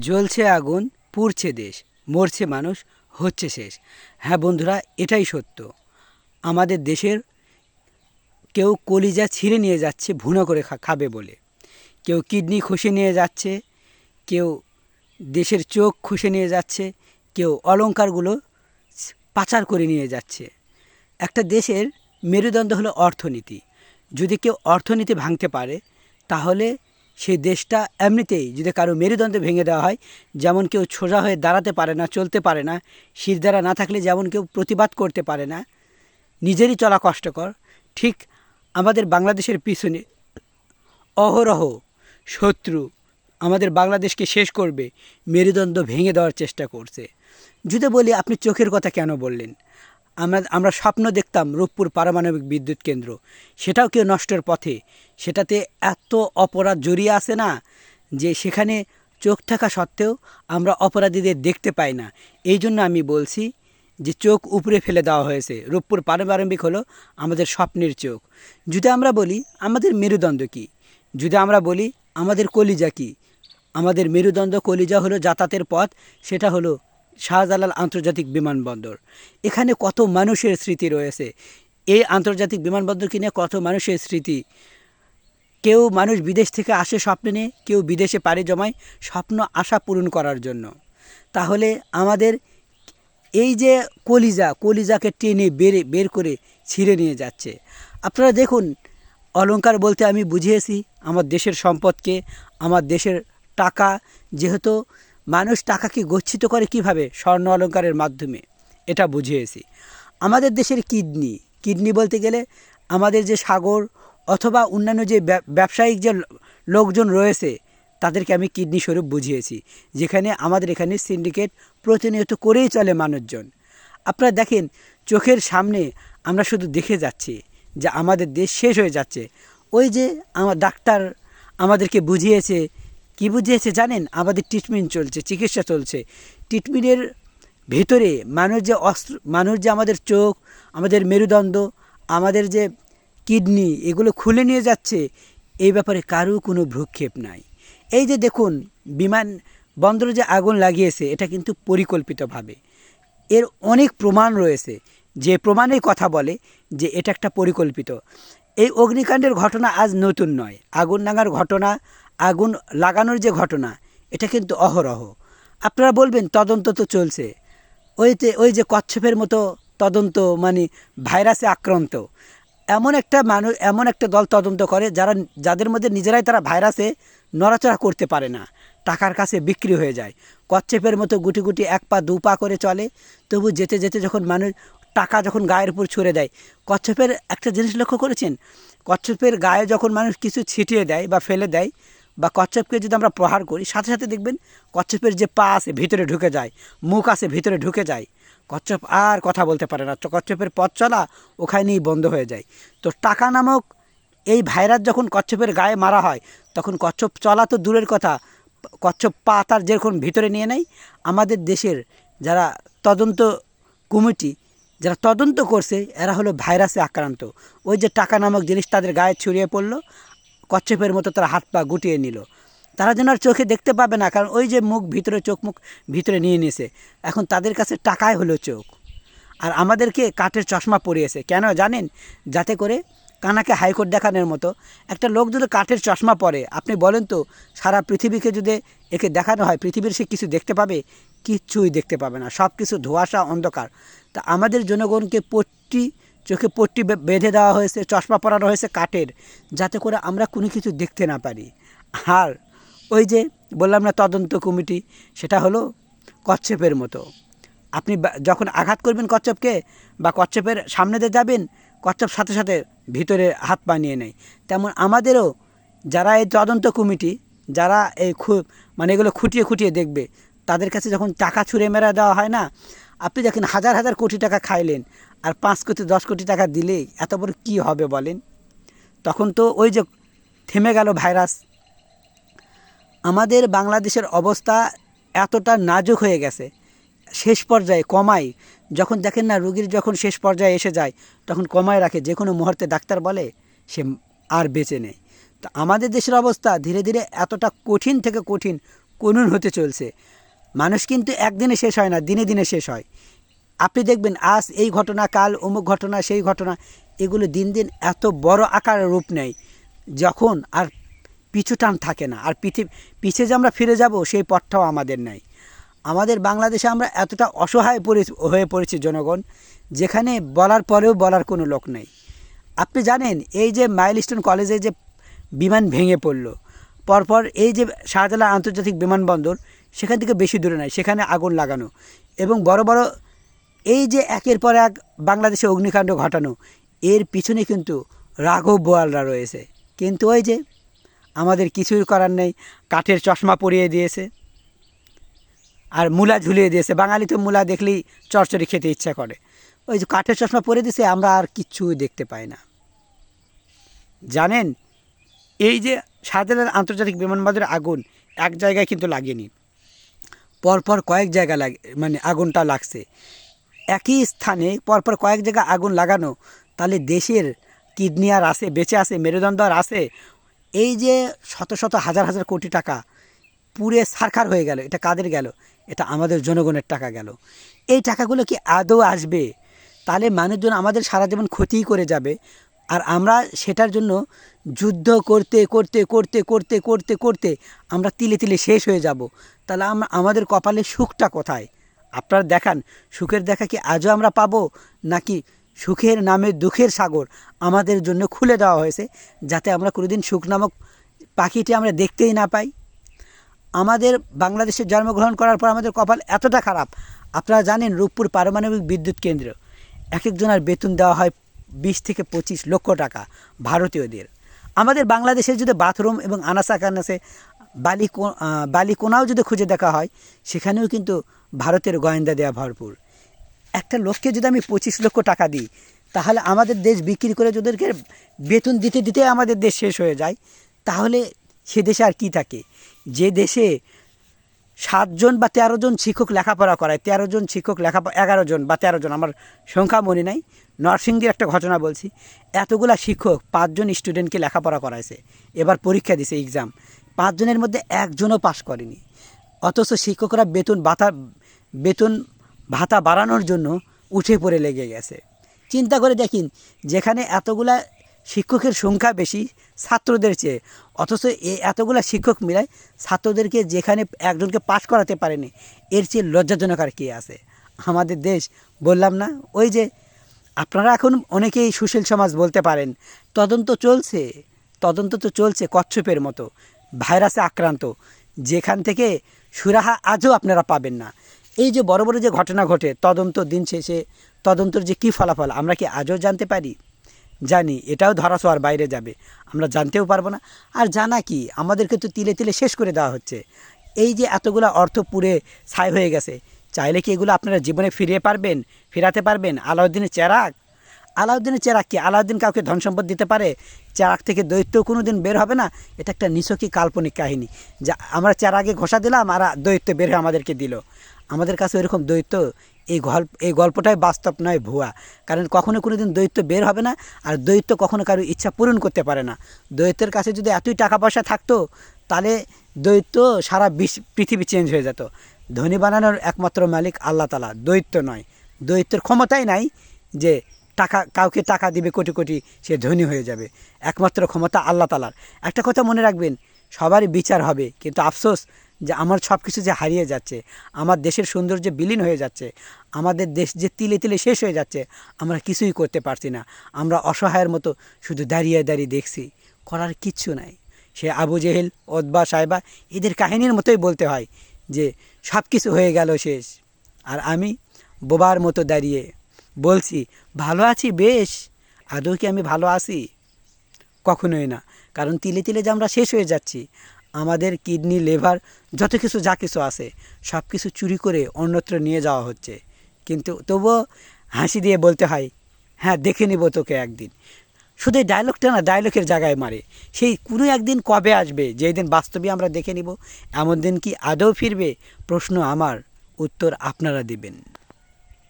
জ্বলছে আগুন, পুড়ছে দেশ, মরছে মানুষ, হচ্ছে শেষ। হ্যাঁ বন্ধুরা, এটাই সত্য। আমাদের দেশের কেউ কলিজা ছিঁড়ে নিয়ে যাচ্ছে, ভুনো করে খাবে বলে। কেউ কিডনি খসে নিয়ে যাচ্ছে, কেউ দেশের চোখ খসে নিয়ে যাচ্ছে, কেউ অলংকারগুলো পাচার করে নিয়ে যাচ্ছে। একটা দেশের মেরুদণ্ড হলো অর্থনীতি। যদি কেউ অর্থনীতি ভাঙতে পারে, তাহলে সেই দেশটা এমনিতেই যদি কারও মেরুদণ্ড ভেঙে দেওয়া হয়, যেমন কেউ সোজা হয়ে দাঁড়াতে পারে না, চলতে পারে না, শির দ্বারা না থাকলে যেমন কেউ প্রতিবাদ করতে পারে না, নিজেরই চলা কষ্টকর। ঠিক আমাদের বাংলাদেশের পিছনে অহরহ শত্রু আমাদের বাংলাদেশকে শেষ করবে, মেরুদণ্ড ভেঙে দেওয়ার চেষ্টা করছে। যদি বলি, আপনি চোখের কথা কেন বললেন? আমরা আমরা স্বপ্ন দেখতাম রূপপুর পারমাণবিক বিদ্যুৎ কেন্দ্র। সেটাও কেউ নষ্টের পথে। সেটাতে এত অপরাধ জড়িয়ে আছে না যে সেখানে চোখ থাকা সত্ত্বেও আমরা অপরাধীদের দেখতে পাই না। এই জন্য আমি বলছি যে চোখ উপরে ফেলে দেওয়া হয়েছে। রূপপুর পারমাণবিক হলো আমাদের স্বপ্নের চোখ। যদি আমরা বলি, আমাদের মেরুদণ্ড কী? যদি আমরা বলি, আমাদের কলিজা কী? আমাদের মেরুদণ্ড কলিজা হলো যাতায়াতের পথ, সেটা হলো শাহজালাল আন্তর্জাতিক বিমানবন্দর। এখানে কত মানুষের স্মৃতি রয়েছে? এই আন্তর্জাতিক বিমানবন্দরকে নিয়ে কত মানুষের স্মৃতি? কেউ মানুষ বিদেশ থেকে আসে স্বপ্নে নিয়ে, কেউ বিদেশে পাড়ি জমায় স্বপ্ন আশা পূরণ করার জন্য। তাহলে আমাদের এই যে কলিজা, কলিজাকে টেনে বেড়ে বের করে ছিঁড়ে নিয়ে যাচ্ছে। আপনারা দেখুন, অলংকার বলতে আমি বুঝিয়েছি, আমার দেশের সম্পদকে, আমার দেশের টাকা, যেহেতু মানুষ টাকাকে গচ্ছিত করে কীভাবে স্বর্ণ অলঙ্কারের মাধ্যমে? এটা বুঝিয়েছি। আমাদের দেশের কিডনি। কিডনি বলতে গেলে আমাদের যে সাগর অথবা অন্যান্য যে ব্যবসায়িক যে লোকজন রয়েছে, তাদেরকে আমি কিডনি স্বরূপ বুঝিয়েছি, যেখানে আমাদের এখানে সিন্ডিকেট প্রতিনিয়ত করেই চলে মানুষজন। আপনারা দেখেন, চোখের সামনে আমরা শুধু দেখে যাচ্ছি যে আমাদের দেশ শেষ হয়ে যাচ্ছে। ওই যে আমার ডাক্তার আমাদেরকে বুঝিয়েছে কি বুঝিয়েছে জানেন? আমাদের ট্রিটমেন্ট চলছে, চিকিৎসা চলছে। ট্রিটমেন্টের ভেতরে মানুষ যে অস্ত্র, মানুষ যে আমাদের চোখ, আমাদের মেরুদণ্ড, আমাদের যে কিডনি এগুলো খুলে নিয়ে যাচ্ছে, এই ব্যাপারে কারও কোনো ভ্রুক্ষেপ নাই। এই যে দেখুন, বিমান বন্দরে যে আগুন লাগিয়েছে, এটা কিন্তু পরিকল্পিতভাবে। এর অনেক প্রমাণ রয়েছে। যে প্রমাণের কথা বলে যে এটা একটা পরিকল্পিত। এই অগ্নিকাণ্ডের ঘটনা আজ নতুন নয়। আগুন লাগার ঘটনা আগুন লাগানোর যে ঘটনা, এটা কিন্তু অহরহ। আপনারা বলবেন, তদন্ত তো চলছে। ওইতে, ওই যে কচ্ছপের মতো তদন্ত মানে ভাইরাসে আক্রান্ত। এমন একটা মানুষ এমন একটা দল তদন্ত করে, যারা, যাদের মধ্যে নিজেরাই তারা ভাইরাসে নড়াচড়া করতে পারে না। টাকার কাছে বিক্রি হয়ে যায়। কচ্ছপের মতো গুটি গুটি এক পা, দু পা করে চলে। তবু যেতে যেতে যখন মানুষ, টাকা যখন গায়ের উপর ছুঁড়ে দেয়, কচ্ছপের একটা জিনিস লক্ষ্য করেছেন? কচ্ছপের গায়ে যখন মানুষ কিছু ছিটিয়ে দেয় বা ফেলে দেয় বা কচ্ছপকে যদি আমরা প্রহার করি, সাথে সাথে দেখবেন কচ্ছপের যে পা আছে ভিতরে ঢুকে যায়, মুখ আছে ভিতরে ঢুকে যায়। কচ্ছপ আর কথা বলতে পারে না। কচ্ছপের পথ চলা ওখানেই বন্ধ হয়ে যায়। তো টাকা নামক এই ভাইরাস যখন কচ্ছপের গায়ে মারা হয়, তখন কচ্ছপ চলা তো দূরের কথা, কচ্ছপ পা তার যেরকম ভিতরে নিয়ে নেয়। আমাদের দেশের যারা তদন্ত কমিটি, যারা তদন্ত করছে, এরা হলো ভাইরাসে আক্রান্ত। ওই যে টাকা নামক জিনিস তাদের গায়ে ছড়িয়ে পড়ল কচ্ছপের মতো তারা হাত পা গুটিয়ে নিল। তারা যেন আর চোখে দেখতে পাবে না, কারণ ওই যে মুখ ভিতরে, চোখ মুখ ভিতরে নিয়ে নিয়েছে। এখন তাদের কাছে টাকাই হলো চোখ। আর আমাদেরকে কাঠের চশমা পরিয়েছে। কেন জানেন? যাতে করে কানাকে হাইকোর্ট দেখানোর মতো একটা লোক যদি কাঠের চশমা পরে, আপনি বলেন তো, সারা পৃথিবীকে যদি একে দেখানো হয়, পৃথিবীর সে কিছু দেখতে পাবে? কিচ্ছুই দেখতে পাবে না। সব কিছু ধোঁয়াশা, অন্ধকার। তা আমাদের জনগণকে পট্টি চোখে পট্টি বেঁধে দেওয়া হয়েছে, চশমা পরানো হয়েছে কাঠের, যাতে করে আমরা কোনো কিছু দেখতে না পারি। আর ওই যে বললাম না তদন্ত কমিটি, সেটা হলো কচ্ছপের মতো। আপনি যখন আঘাত করবেন কচ্ছপকে বা কচ্ছপের সামনে দিয়ে যাবেন, কচ্ছপ সাথে সাথে ভিতরে হাত পা নিয়ে। নেয় তেমন আমাদেরও যারা এই তদন্ত কমিটি, যারা এই মানে এগুলো খুঁটিয়ে খুঁটিয়ে দেখবে, তাদের কাছে যখন টাকা ছুঁড়ে মেরা দেওয়া হয় না, আপনি দেখেন হাজার হাজার কোটি টাকা খাইলেন আর পাঁচ কোটি, দশ কোটি টাকা দিলে এত বড় কী হবে বলেন? তখন তো ওই যে থেমে গেল ভাইরাস। আমাদের বাংলাদেশের অবস্থা এতটা নাজুক হয়ে গেছে। শেষ পর্যায়ে কমাই, যখন দেখেন না রুগীর যখন শেষ পর্যায়ে এসে যায়, তখন কমায় রাখে, যে কোনো মুহূর্তে ডাক্তার বলে, সে আর বেঁচে নেই। তো আমাদের দেশের অবস্থা ধীরে ধীরে এতটা কঠিন থেকে কঠিন কোনুন হতে চলছে। মানুষ কিন্তু একদিনে শেষ হয় না, দিনে দিনে শেষ হয়। আপনি দেখবেন, আজ এই ঘটনা, কাল অমুক ঘটনা, সেই ঘটনা, এগুলো দিন দিন এত বড় আকারের রূপ নেয়, যখন আর পিছু টান থাকে না। আর পৃথিবী পিছে যে আমরা ফিরে যাব, সেই পথটাও আমাদের নাই। আমাদের বাংলাদেশে আমরা এতটা অসহায় পরি- হয়ে পড়েছি জনগণ, যেখানে বলার পরেও বলার কোনো লোক নেই। আপনি জানেন, এই যে মাইলস্টোন কলেজে যে বিমান ভেঙে পড়ল, পরপর এই যে শাহজালাল আন্তর্জাতিক বিমানবন্দর, সেখান থেকে বেশি দূরে নয় সেখানে আগুন লাগানো এবং বড় বড় এই যে একের পর এক বাংলাদেশে অগ্নিকাণ্ড ঘটানো, এর পিছনে কিন্তু রাঘব বোয়ালরা রয়েছে। কিন্তু ওই যে আমাদের কিছুই করার নেই, কাঠের চশমা পরিয়ে দিয়েছে আর মূলা ঝুলিয়ে দিয়েছে। বাঙালি তো মূলা দেখলেই চরচড়ি খেতে ইচ্ছা করে। ওই যে কাঠের চশমা পরে দিয়েছে, আমরা আর কিচ্ছুই দেখতে পাই না। জানেন, এই যে শাহজালাল আন্তর্জাতিক বিমানবন্দরের আগুন এক জায়গায় কিন্তু লাগেনি পরপর কয়েক জায়গা লাগে মানে আগুনটা লাগছে। একই স্থানে পরপর কয়েক জায়গায় আগুন লাগানো। তাহলে দেশের কিডনি আর আছে, বেঁচে আছে, মেরুদণ্ড আর আছে। এই যে শত শত হাজার হাজার কোটি টাকা পুরে সারখার হয়ে গেল, এটা কাদের গেল? এটা আমাদের জনগণের টাকা গেল। এই টাকাগুলো কি আদৌ আসবে? তাহলে মানুষজন আমাদের সারা জীবন ক্ষতিই করে যাবে। আর আমরা সেটার জন্য যুদ্ধ করতে করতে করতে করতে করতে করতে আমরা তিলে তিলে শেষ হয়ে যাব। তাহলে আমরা আমাদের কপালে সুখটা কোথায়? আপনারা দেখান, সুখের দেখা কি আজও আমরা পাবো? নাকি সুখের নামে দুঃখের সাগর আমাদের জন্য খুলে দেওয়া হয়েছে যাতে আমরা কোনোদিন সুখ নামক পাখিটি আমরা দেখতেই না পাই? আমাদের বাংলাদেশে জন্মগ্রহণ করার পর আমাদের কপাল এতটা খারাপ। আপনারা জানেন রূপপুর পারমাণবিক বিদ্যুৎ কেন্দ্র। এক একজনের বেতন দেওয়া হয় বিশ থেকে পঁচিশ লক্ষ টাকা ভারতীয়দের। আমাদের বাংলাদেশে যদি বাথরুম এবং আনাসা কানাসে বালি কো- আহ, বালি কোনাও যদি খুঁজে দেখা হয় সেখানেও কিন্তু ভারতের গোয়েন্দা দেওয়া ভরপুর। একটা লোককে যদি আমি পঁচিশ লক্ষ টাকা দিই তাহলে আমাদের দেশ বিক্রি করে যাদেরকে বেতন দিতে দিতে আমাদের দেশ শেষ হয়ে যায় তাহলে সে দেশে আর কি থাকে? যে দেশে সাতজন বা তেরো জন শিক্ষক লেখাপড়া করায় তেরো জন শিক্ষক লেখাপড়া এগারো জন বা তেরো জন আমার সংখ্যা মনে নাই নরসিংদীর একটা ঘটনা বলছি। এতগুলা শিক্ষক পাঁচজন স্টুডেন্টকে লেখাপড়া করাইছে। এবার পরীক্ষা দিছে এক্সাম পাঁচজনের মধ্যে একজনও পাশ করেনি। অথচ শিক্ষকরা বেতন ভাতা বেতন ভাতা বাড়ানোর জন্য উঠে পড়ে লেগে গেছে। চিন্তা করে দেখিন, যেখানে এতগুলা শিক্ষকের সংখ্যা বেশি ছাত্রদের চেয়ে, অথচ এ এতগুলা শিক্ষক মিলায় ছাত্রদেরকে যেখানে একজনকে পাশ করাতে পারেনি, এর চেয়ে লজ্জাজনক আর কী আছে। আমাদের দেশ, বললাম না, ওই যে আপনারা এখন অনেকেই সুশীল সমাজ বলতে পারেন, তদন্ত চলছে, তদন্ত তো চলছে কচ্ছপের মতো, ভাইরাসে আক্রান্ত, যেখান থেকে সুরাহা আজও আপনারা পাবেন না। এই যে বড় বড় যে ঘটনা ঘটে, তদন্ত দিন শেষে, তদন্তর যে কী ফলাফল, আমরা কি আজও জানতে পারি? জানি, এটাও ধরাছোঁয়ার বাইরে যাবে, আমরা জানতেও পারব না। আর জানা কি, আমাদেরকে তো তিলে তিলে শেষ করে দেওয়া হচ্ছে। এই যে এতগুলো অর্থ পুড়ে ছাই হয়ে গেছে চাইলে কি এগুলো আপনারা জীবনে ফিরিয়ে পারবেন, ফেরাতে পারবেন? আলাউদ্দিনের চেরাক আলাউদ্দিনের চেরাক কি? আলাউদ্দিন কাউকে ধন সম্পদ দিতে পারে? চেরাক থেকে দৈত্য কোনো দিন বের হবে না? এটা একটা নিছকই কাল্পনিক কাহিনী। যা আমরা চেরাগে ঘোষা দিলাম, আর দৈত্য বের হয়ে আমাদেরকে দিল। আমাদের কাছে ওইরকম দৈত্য, এই গল্প এই গল্পটাই বাস্তব নয় ভুয়া। কারণ কখনো কোনো দিন দৈত্য বের হবে না, আর দৈত্য কখনো কারও ইচ্ছা পূরণ করতে পারে না। দৈত্যের কাছে যদি এতই টাকা পয়সা থাকতো, তাহলে দৈত্য সারা বিশ্ব, পৃথিবী চেঞ্জ হয়ে যেত। ধনী বানানোর একমাত্র মালিক আল্লাহ তালা দৈত্য নয়। দৈত্যের ক্ষমতাই নাই যে টাকা, কাউকে টাকা দিবে কোটি কোটি, সে ধনী হয়ে যাবে। একমাত্র ক্ষমতা আল্লাহ তালার একটা কথা মনে রাখবেন, সবারই বিচার হবে, কিন্তু আফসোস যে আমার সব কিছু যে হারিয়ে যাচ্ছে, আমার দেশের সৌন্দর্য বিলীন হয়ে যাচ্ছে, আমাদের দেশ যে তিলে তিলে শেষ হয়ে যাচ্ছে, আমরা কিছুই করতে পারছি না। আমরা অসহায়ের মতো শুধু দাঁড়িয়ে দাঁড়িয়ে দেখছি, করার কিচ্ছু নাই। সে আবু জেহেল ওদবা সাহেবা এদের কাহিনীর মতোই বলতে হয় যে সব কিছু হয়ে গেল শেষ। আর আমি বোবার মতো দাঁড়িয়ে বলছি, ভালো আছি বেশ, আদৌ কি আমি ভালো আছি? কখনোই না, কারণ তিলে তিলে যে আমরা শেষ হয়ে যাচ্ছি, আমাদের কিডনি, লেভার, যত কিছু, যা কিছু আছে সব কিছু চুরি করে অন্যত্র নিয়ে যাওয়া হচ্ছে। কিন্তু তবুও হাসি দিয়ে বলতে হয় হ্যাঁ দেখে নিব তোকে একদিন। শুধু ডায়লগটা না ডায়লগের জায়গায় মারে। সেই কোনো একদিন কবে আসবে যেই দিন বাস্তবে আমরা দেখে নিব, এমন দিন কি আদৌ ফিরবে? প্রশ্ন আমার, উত্তর আপনারা দিবেন।